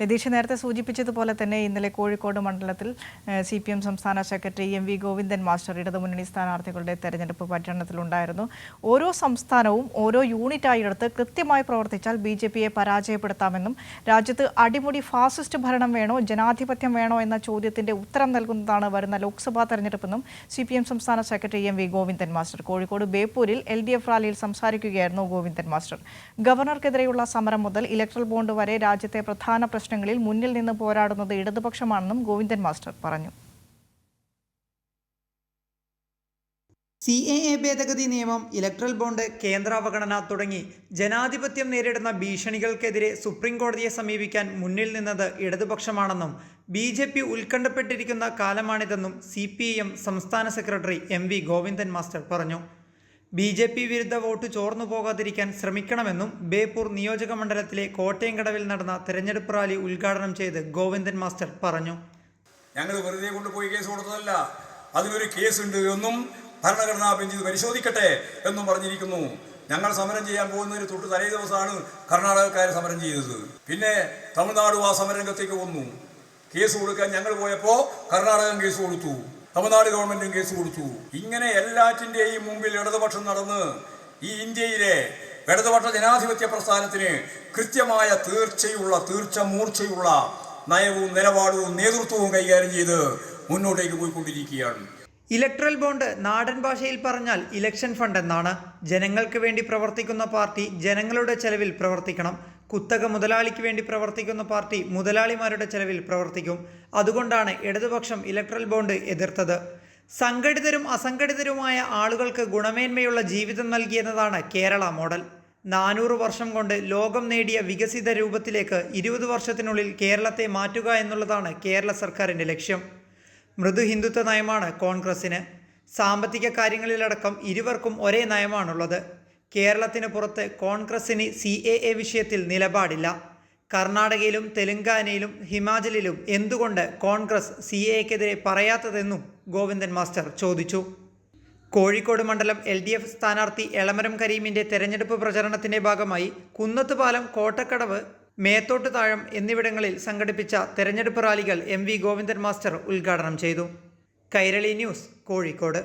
ലതീഷ് നേരത്തെ സൂചിപ്പിച്ചതുപോലെ തന്നെ ഇന്നലെ കോഴിക്കോട് മണ്ഡലത്തിൽ സി പി എം സംസ്ഥാന secretary M V Govindan master ഇടതുമുന്നണി സ്ഥാനാർത്ഥികളുടെ തെരഞ്ഞെടുപ്പ് പര്യടനത്തിലുണ്ടായിരുന്നു. ഓരോ സംസ്ഥാനവും ഓരോ യൂണിറ്റായി എടുത്ത് കൃത്യമായി പ്രവർത്തിച്ചാൽ ബി ജെ പിയെ പരാജയപ്പെടുത്താമെന്നും രാജ്യത്ത് അടിമുടി ഫാസിസ്റ്റ് ഭരണം വേണോ ജനാധിപത്യം വേണോ എന്ന ചോദ്യത്തിന്റെ ഉത്തരം നൽകുന്നതാണ് വരുന്ന ലോക്സഭാ തെരഞ്ഞെടുപ്പെന്നും സി പി എം സംസ്ഥാന secretary M V Govindan master. Kozhikode ബേപ്പൂരിൽ L D F റാലിയിൽ സംസാരിക്കുകയായിരുന്നു ഗോവിന്ദൻ മാസ്റ്റർ. ഗവർണർക്കെതിരെയുള്ള സമരം മുതൽ ഇലക്ട്രൽ ബോണ്ട് വരെ രാജ്യത്തെ പ്രധാന പ്രശ്നങ്ങളിൽ മുന്നിൽ നിന്ന് പോരാടുന്നത് ഇടതുപക്ഷമാണെന്നും ഗോവിന്ദൻ മാസ്റ്റർ പറഞ്ഞു. സി എ എ ഭേദഗതി നിയമം ഇലക്ട്രൽ ബോണ്ട് കേന്ദ്രാവഗണന തുടങ്ങി ജനാധിപത്യം നേരിടുന്ന ഭീഷണികൾക്കെതിരെ സുപ്രീം കോടതിയെ സമീപിക്കാൻ മുന്നിൽ നിന്നത് ഇടതുപക്ഷമാണെന്നും ബി ജെ പി ഉത്കണ്ഠപ്പെട്ടിരിക്കുന്ന കാലമാണിതെന്നും സി പി എം സംസ്ഥാന secretary M V Govindan master പറഞ്ഞു. ബി ജെ പി വിരുദ്ധ വോട്ട് ചോർന്നു പോകാതിരിക്കാൻ ശ്രമിക്കണമെന്നും ബേപ്പൂർ നിയോജക മണ്ഡലത്തിലെ കോട്ടയംകടവിൽ നടന്ന തെരഞ്ഞെടുപ്പ് റാലി ഉദ്ഘാടനം ചെയ്ത് ഗോവിന്ദൻ മാസ്റ്റർ പറഞ്ഞു. ഞങ്ങൾ വെറുതെ കൊണ്ടുപോയി കേസ് കൊടുത്തതല്ല. അതിനൊരു കേസുണ്ട്. എന്നും ഭരണഘടനാ ബെഞ്ച് പരിശോധിക്കട്ടെ എന്നും പറഞ്ഞിരിക്കുന്നു. ഞങ്ങൾ സമരം ചെയ്യാൻ പോകുന്നതിന് തൊട്ട് തലേ ദിവസമാണ് കർണാടകക്കാർ സമരം ചെയ്തത്. പിന്നെ തമിഴ്നാടും ആ സമരരംഗത്തേക്ക് വന്നു. കേസ് കൊടുക്കാൻ ഞങ്ങൾ പോയപ്പോൾ കർണാടകം കേസ് കൊടുത്തു. തമിഴ്നാട് ഗവൺമെന്റും കേസ് കൊടുത്തു. ഇങ്ങനെ എല്ലാറ്റിന്റെയും മുമ്പിൽ ഇടതുപക്ഷം നടന്ന് ഈ ഇന്ത്യയിലെ ഇടതുപക്ഷ ജനാധിപത്യ പ്രസ്ഥാനത്തിന് കൃത്യമായ തീർച്ചയുള്ള തീർച്ച മൂർച്ചയുള്ള നയവും നിലപാടും നേതൃത്വവും കൈകാര്യം ചെയ്ത് മുന്നോട്ടേക്ക് പോയിക്കൊണ്ടിരിക്കുകയാണ്. ഇലക്ട്രൽ ബോണ്ട് നാടൻ ഭാഷയിൽ പറഞ്ഞാൽ ഇലക്ഷൻ ഫണ്ട് എന്നാണ്. ജനങ്ങൾക്ക് വേണ്ടി പ്രവർത്തിക്കുന്ന പാർട്ടി ജനങ്ങളുടെ ചെലവിൽ പ്രവർത്തിക്കണം. കുത്തക മുതലാളിക്ക് വേണ്ടി പ്രവർത്തിക്കുന്ന പാർട്ടി മുതലാളിമാരുടെ ചെലവിൽ പ്രവർത്തിക്കും. അതുകൊണ്ടാണ് ഇടതുപക്ഷം ഇലക്ട്രൽ ബോണ്ട് എതിർത്തത്. സംഘടിതരും അസംഘടിതരുമായ ആളുകൾക്ക് ഗുണമേന്മയുള്ള ജീവിതം നൽകിയെന്നതാണ് കേരള മോഡൽ. നാനൂറ് വർഷം കൊണ്ട് ലോകം നേടിയ വികസിത രൂപത്തിലേക്ക് ഇരുപത് വർഷത്തിനുള്ളിൽ കേരളത്തെ മാറ്റുക എന്നുള്ളതാണ് കേരള സർക്കാരിന്റെ ലക്ഷ്യം. മൃദു ഹിന്ദുത്വ നയമാണ് കോൺഗ്രസിന് സാമ്പത്തിക കാര്യങ്ങളിലടക്കം ഇരുവർക്കും ഒരേ നയമാണുള്ളത്. കേരളത്തിന് പുറത്ത് കോൺഗ്രസിന് സി എ എ വിഷയത്തിൽ നിലപാടില്ല. കർണാടകയിലും തെലങ്കാനയിലും ഹിമാചലിലും എന്തുകൊണ്ട് കോൺഗ്രസ് സി എക്കെതിരെ പറയാത്തതെന്നും ഗോവിന്ദൻ മാസ്റ്റർ ചോദിച്ചു. കോഴിക്കോട് മണ്ഡലം എൽ ഡി എഫ് സ്ഥാനാർത്ഥി എളമരം കരീമിന്റെ തെരഞ്ഞെടുപ്പ് പ്രചരണത്തിന്റെ ഭാഗമായി കുന്നത്തുപാലം കോട്ടക്കടവ് മേത്തോട്ട് താഴം എന്നിവിടങ്ങളിൽ സംഘടിപ്പിച്ച തെരഞ്ഞെടുപ്പ് റാലികൾ എം വി ഗോവിന്ദൻ മാസ്റ്റർ ഉദ്ഘാടനം ചെയ്തു. കൈരളി ന്യൂസ് കോഴിക്കോട്.